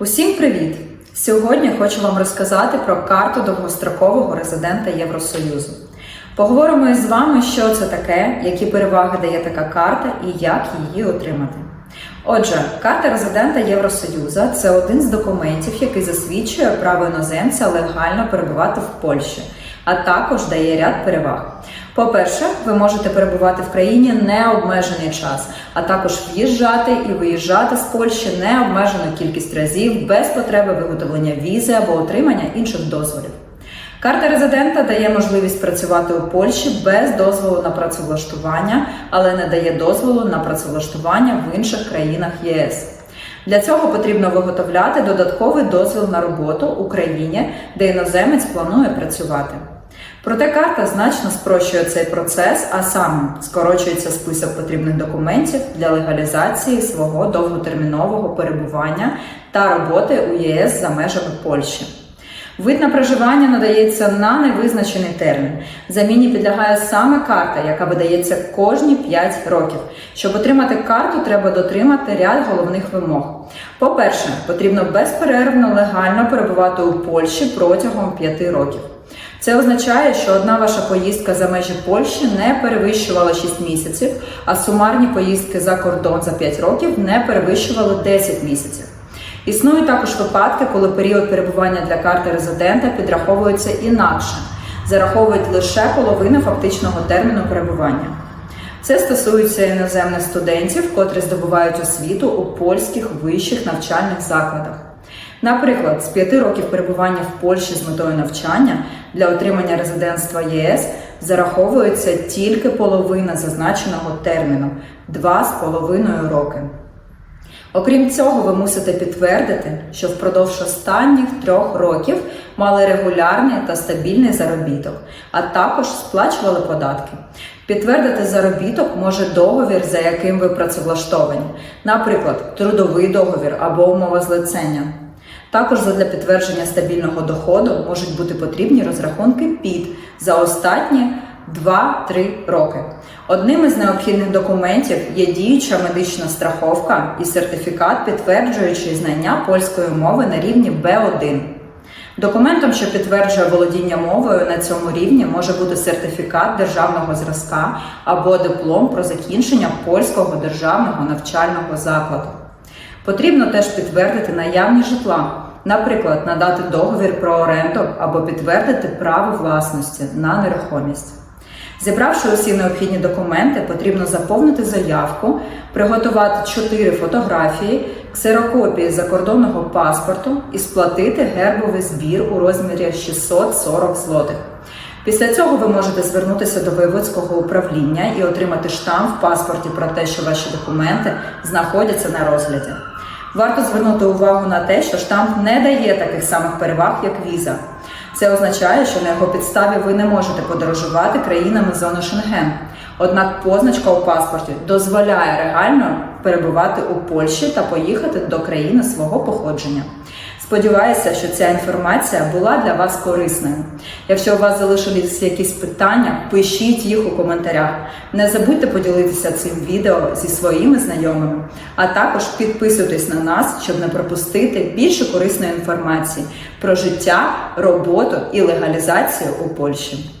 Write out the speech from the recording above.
Усім привіт! Сьогодні хочу вам розказати про карту довгострокового резидента Євросоюзу. Поговоримо із вами, що це таке, які переваги дає така карта і як її отримати. Отже, карта резидента Євросоюзу це один з документів, який засвідчує право іноземця легально перебувати в Польщі, а також дає ряд переваг. По-перше, ви можете перебувати в країні необмежений час, а також в'їжджати і виїжджати з Польщі необмежену кількість разів без потреби виготовлення візи або отримання інших дозволів. Карта резидента дає можливість працювати у Польщі без дозволу на працевлаштування, але не дає дозволу на працевлаштування в інших країнах ЄС. Для цього потрібно виготовляти додатковий дозвіл на роботу Україні, країні, де іноземець планує працювати. Проте карта значно спрощує цей процес, а саме скорочується список потрібних документів для легалізації свого довготермінового перебування та роботи у ЄС за межами Польщі. Вид на проживання надається на невизначений термін. Заміні підлягає саме карта, яка видається кожні 5 років. Щоб отримати карту, треба дотримати ряд головних вимог. По-перше, потрібно безперервно легально перебувати у Польщі протягом 5 років. Це означає, що одна ваша поїздка за межі Польщі не перевищувала 6 місяців, а сумарні поїздки за кордон за 5 років не перевищували 10 місяців. Існують також випадки, коли період перебування для карти резидента підраховується інакше, зараховують лише половину фактичного терміну перебування. Це стосується іноземних студентів, котрі здобувають освіту у польських вищих навчальних закладах. Наприклад, з 5 років перебування в Польщі з метою навчання для отримання резидентства ЄС зараховується тільки половина зазначеного терміну 2,5 роки. Окрім цього, ви мусите підтвердити, що впродовж останніх трьох років мали регулярний та стабільний заробіток, а також сплачували податки. Підтвердити заробіток може договір, за яким ви працевлаштовані, наприклад, трудовий договір або умова злицення. Також для підтвердження стабільного доходу можуть бути потрібні розрахунки ПІД за останні 2-3 роки. Одним із необхідних документів є діюча медична страховка і сертифікат, підтверджуючий знання польської мови на рівні Б1. Документом, що підтверджує володіння мовою на цьому рівні, може бути сертифікат державного зразка або диплом про закінчення польського державного навчального закладу. Потрібно теж підтвердити наявність житла, наприклад, надати договір про оренду або підтвердити право власності на нерухомість. Зібравши усі необхідні документи, потрібно заповнити заявку, приготувати 4 фотографії, ксерокопії закордонного паспорту і сплатити гербовий збір у розмірі 640 злотих. Після цього ви можете звернутися до воєводського управління і отримати штамп в паспорті про те, що ваші документи знаходяться на розгляді. Варто звернути увагу на те, що штамп не дає таких самих переваг, як віза. Це означає, що на його підставі ви не можете подорожувати країнами зони Шенген. Однак позначка у паспорті дозволяє реально перебувати у Польщі та поїхати до країни свого походження. Сподіваюся, що ця інформація була для вас корисною. Якщо у вас залишились якісь питання, пишіть їх у коментарях. Не забудьте поділитися цим відео зі своїми знайомими, а також підписуйтесь на нас, щоб не пропустити більше корисної інформації про життя, роботу і легалізацію у Польщі.